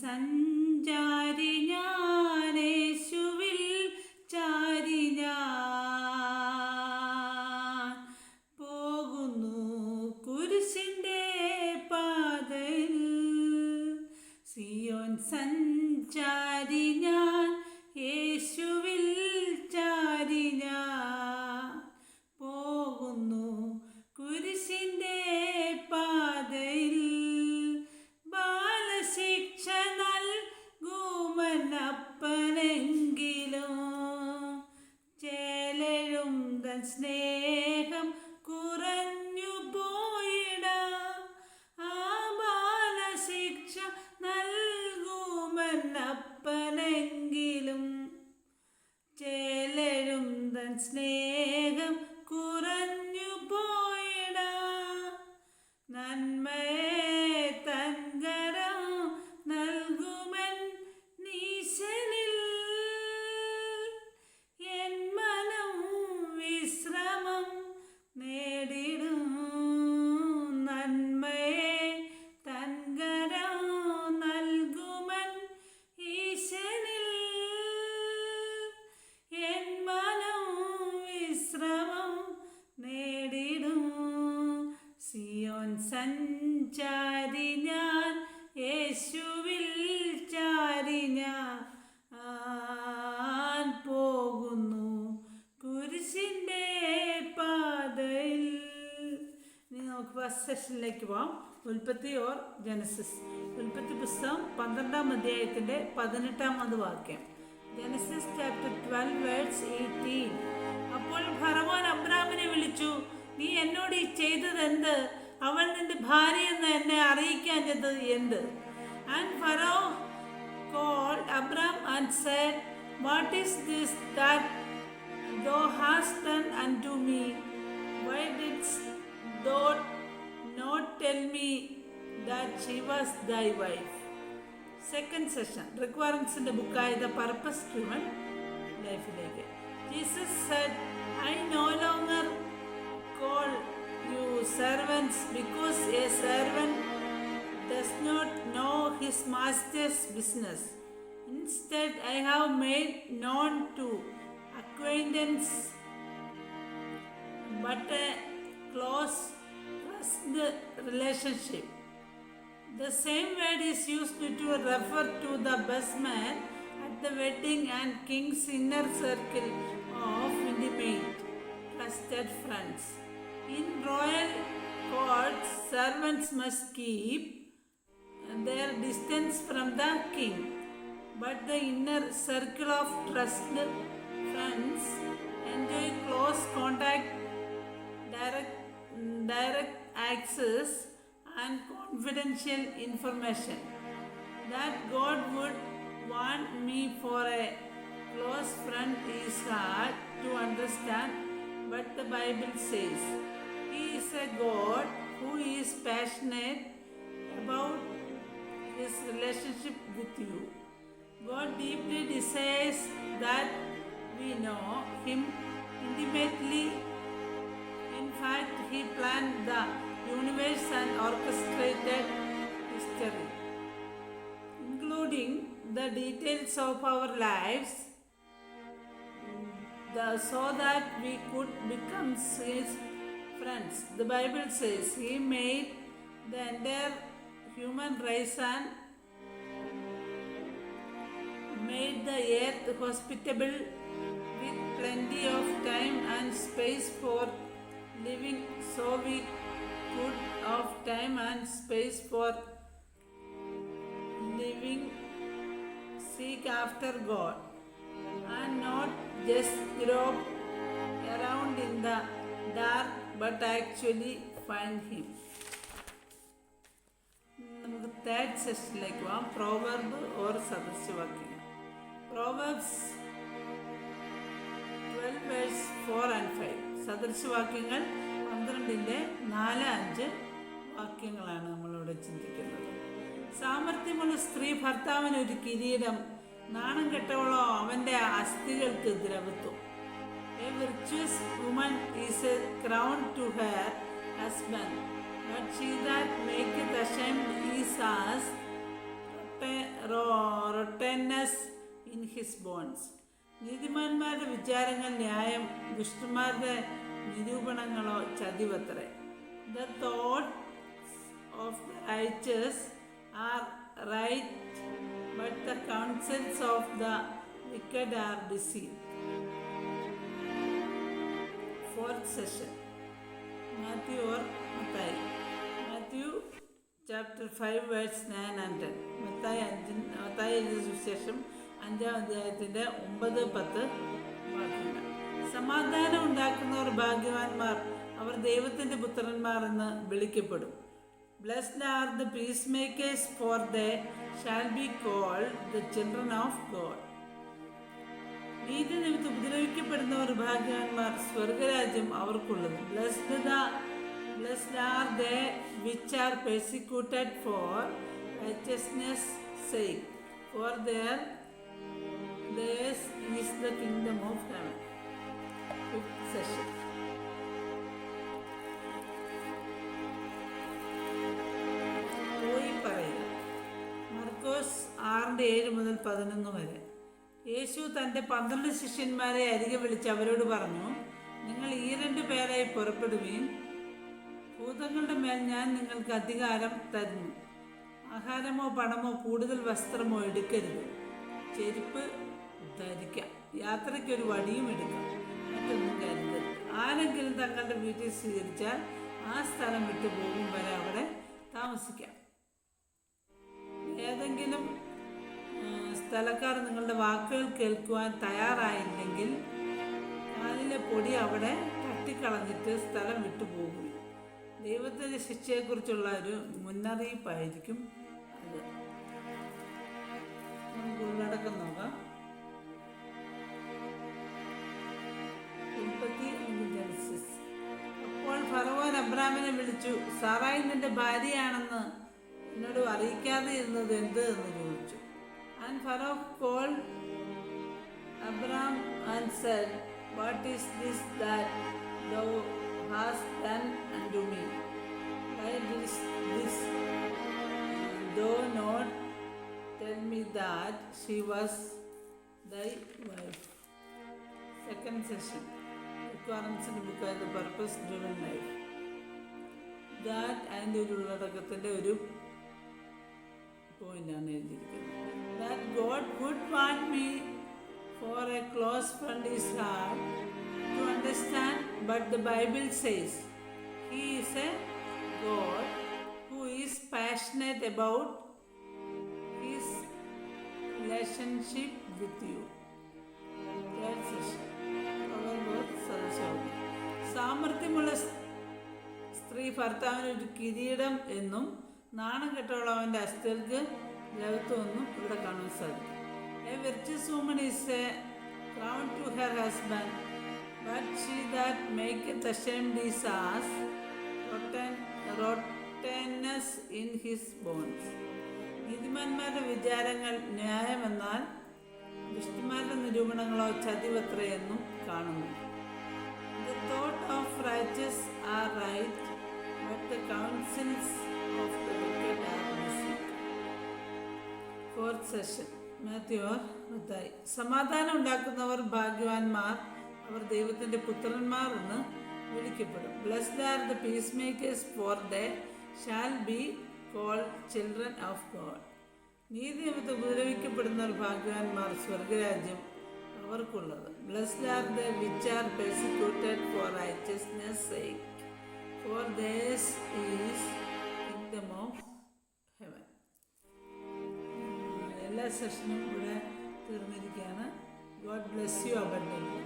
സഞ്ചാരി സ്നേഹം കുറഞ്ഞു പോയിട. നന്മയെ തൻകരം സഞ്ചാരി ഞാൻ യേശുവിൽ ചാരി പോകുന്നു കുരിശിന്റെ പാതയിൽ. നമുക്ക് ഫസ്റ്റ് സെഷനിലേക്ക് പോവാം. ഉൽപ്പത്തി ഓർ ജനസിസ് ഉൽപ്പത്തി പുസ്തകം പന്ത്രണ്ടാം അധ്യായത്തിന്റെ പതിനെട്ടാമത് വാക്യം. Genesis chapter twelve words eighteen അപ്പോൾ ഭഗവാൻ അബ്രാമിനെ വിളിച്ചു നീ എന്നോട് ഈ ചെയ്തത് എന്ത് അവൻ നിന്റെ ഭാര്യയെന്ന് എന്നെ അറിയിക്കാൻ ചെന്നത് എന്ത്? And Pharaoh call Abram and said what is this that thou has done unto me why didst thou not tell me that she was thy wife second session റിക്വയർമെൻസിന്റെ ബുക്കായ ദ പർപ്പസ് ട്രിമൺ ലൈഫിലേക്ക് Jesus said I no longer call you servants, because a servant does not know his master's business. Instead, I have made known to acquaintance but a close, trust relationship. The same word is used to refer to the best man at the wedding and king's inner circle of intimate, trusted friends. In royal courts, servants must keep their distance from the king, but the inner circle of trusted friends enjoy close contact, direct, direct access, and confidential information. That God would want me for a close friend is hard to understand, but the Bible says is a God who is passionate about his relationship with you. God deeply desires that we know Him intimately. In fact, He planned the universe and orchestrated history, including the details of our lives, the, so that we could become His friends. The Bible says He made the entire human race and made the earth hospitable with plenty of time and space for living so we could of time and space for living seek after god and not just grope around in the dark but actually find him നമുക്ക് third സെഷനിലേക്ക് പോവാം. Proverb or സദസ്യവാക്യം proverbs twelve verse four and five സദൃശവാക്യങ്ങൾ പന്ത്രണ്ടിന്റെ നാല് അഞ്ച് വാക്യങ്ങളാണ് നമ്മളിവിടെ ചിന്തിക്കുന്നത്. സാമർഥ്യമുള്ള സ്ത്രീ ഭർത്താവിന് ഒരു കിരീടം നാണം കെട്ടവളോ അവന്റെ അസ്ഥികൾക്ക് ദ്രവത്വം. A virtuous woman is a crown to her husband, but she that maketh ashamed is as rottenness in his bones നീതിമാന്മാരുടെ വിചാരങ്ങൾ ന്യായം ദുഷ്ടന്മാരുടെ നിരൂപണങ്ങളോ ചതിവത്രേ. The thought of the righteous are right but the counsels of the wicked are deceive fourth session Matthew or Mathai. Matthew chapter five verse nine and ten Mathai അഞ്ചിൻ Mathai എഴുതിയ സുശേഷം അഞ്ചാം അധ്യായത്തിന്റെ ഒമ്പത് പത്ത് സമാധാനം ഉണ്ടാക്കുന്നവർ ഭാഗ്യവാന്മാർ. അവർ ദൈവത്തിന്റെ പുത്രന്മാർ എന്ന് വിളിക്കപ്പെടും. Blessed are the peacemakers for the shall be called the children of God നീതി നിമിത്തം ഉപദ്രവിക്കപ്പെടുന്നവർ ഭാഗ്യവാന്മാർ സ്വർഗരാജ്യം അവർക്കുള്ളത്. Blessed blessed are they which are persecuted for righteousness sake for their theirs is the kingdom of heaven fifth session പോയി പറയുക. മർക്കോസ് ആറിന്റെ ഏഴ് മുതൽ പതിനൊന്ന് വരെ. യേശു തന്റെ പന്ത്രണ്ട് ശിഷ്യന്മാരെ അരികെ വിളിച്ച് അവരോട് പറഞ്ഞു നിങ്ങൾ ഈ രണ്ട് പേരായി പുറപ്പെടുകയും ഭൂതങ്ങളുടെ മേൽ ഞാൻ നിങ്ങൾക്ക് അധികാരം തരുന്നു. ആഹാരമോ പണമോ കൂടുതൽ വസ്ത്രമോ എടുക്കരുത്. ചെരുപ്പ് ധരിക്കാം. യാത്രയ്ക്കൊരു വടിയും എടുക്കാം. മറ്റൊന്നും കരുതരുത്. ആരെങ്കിലും തങ്ങളുടെ വീട്ടിൽ സ്വീകരിച്ചാൽ ആ സ്ഥലം വിട്ടു പോകും വരെ അവിടെ താമസിക്കാം. ഏതെങ്കിലും സ്ഥലക്കാർ നിങ്ങളുടെ വാക്കുകൾ കേൾക്കുവാൻ തയ്യാറായില്ലെങ്കിൽ കാലിലെ പൊടി അവിടെ തട്ടിക്കളഞ്ഞിട്ട് സ്ഥലം വിട്ടു പോകും. ദൈവത്തിന്റെ ശിക്ഷയെക്കുറിച്ചുള്ള ഒരു മുന്നറിയിപ്പായിരിക്കും അത്. നമുക്ക് ഉള്ളടക്കം നോക്കാം. അപ്പോൾ ഫറവോൻ അബ്രാമിനെ വിളിച്ചു സാറായി നിന്റെ ഭാര്യയാണെന്ന് എന്നോട് അറിയിക്കാതെ ഇരുന്നത് എന്ത് എന്ന് ചോദിച്ചു and Pharaoh call Abram and said what is this that thou has done unto me why this this thou not tell me that she was thy wife second session റിക്വയർമെൻസിന്റെ ബുക്കായത് പർപ്പസ് ഡ്രിവൺ ലൈഫ് ദാറ്റ് അതിന്റെ ഒരു ഉള്ളടക്കത്തിന്റെ ഒരു പോയിന്റാണ് എഴുതിയിരിക്കുന്നത്. That God would want me for a close friend is hard to understand, but the Bible says He is a God who is passionate about His relationship with you. That's it. However, സദസ്യവും സാമർഥ്യമുള്ള സ്- സ്ത്രീ ഭർത്താവിന് ഒരു കിരീടം എന്നും നാണം കെട്ടുള്ളവന്റെ അസ്ഥികൾക്ക് ലഘുത്വം എന്നും ഇവിടെ കാണാൻ സാധിക്കും a virtuous woman is a crown to her husband but she that make a ashamed is as rottenness in his bones നീതിമാന്മാരുടെ വിചാരങ്ങൾ ന്യായമെന്നാൽ ദുഷ്ടന്മാരുടെ നിരൂപണങ്ങളോ ചതിവത്രയെന്നും കാണുന്നു the thought of righteous are right but the counsels of the. Fourth session Matthew Mathai സമാധാനം ഉണ്ടാക്കുന്നവർ ഭാഗ്യവാന്മാർ. അവർ ദൈവത്തിന്റെ പുത്രന്മാർ എന്ന് വിളിക്കപ്പെടും. Blessed are the peacemakers for they shall be call children of God നീതി നിമിത്തം ഉപദ്രവിക്കപ്പെടുന്നവർ ഭാഗ്യവാന്മാർ സ്വർഗരാജ്യം അവർക്കുള്ളത്. Blessed are they which are persecuted for righteousness sake for theirs is സെഷനും ഇവിടെ തീർന്നിരിക്കുകയാണ്. God bless you abundant